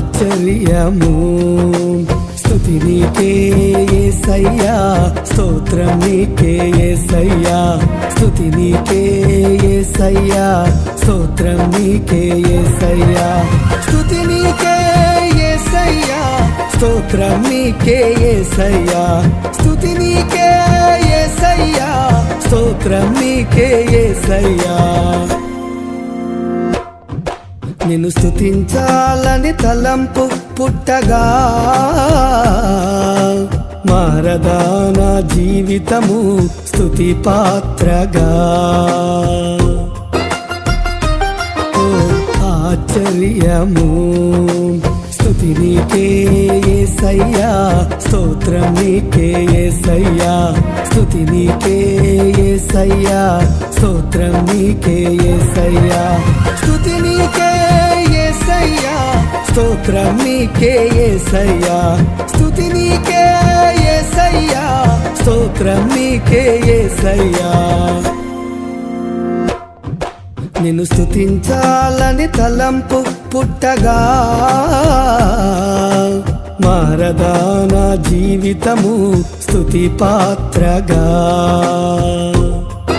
ఆశ్చర్యము. స్థుతి నీకే యేసయ్యా స్తోత్రం నీకే యేసయ్యా స్థుతి నీకే యేసయ్యా స్తోత్రం నీకే యేసయ్యా స్థుతి నీకే యేసయ్యా స్తోత్రం నీకే యేసయ్యా స్థుతి నీకే యేసయ్యా స్తోత్రం నీకే యేసయ్యా నిన్ను స్థుతించాలని తలంపు పుట్టగా మారదా నా జీవితము స్థుతి పాత్రగా. ఓ ఆశ్చర్యము స్థుతి నీకే యేసయ్యా స్తోత్రం నీకే యేసయ్యా స్థుతి నీకే యేసయ్యా స్తోత్రం నీకే యేసయ్యా స్తుతి స్తోత్రం నీకే యేసయ్యా స్తుతి నీకే యేసయ్యా స్తోత్రం నీకే యేసయ్యా నిన్ను స్తుతించాలని తలంపు పుట్టగా మారదా నా జీవితము స్థుతి పాత్రగా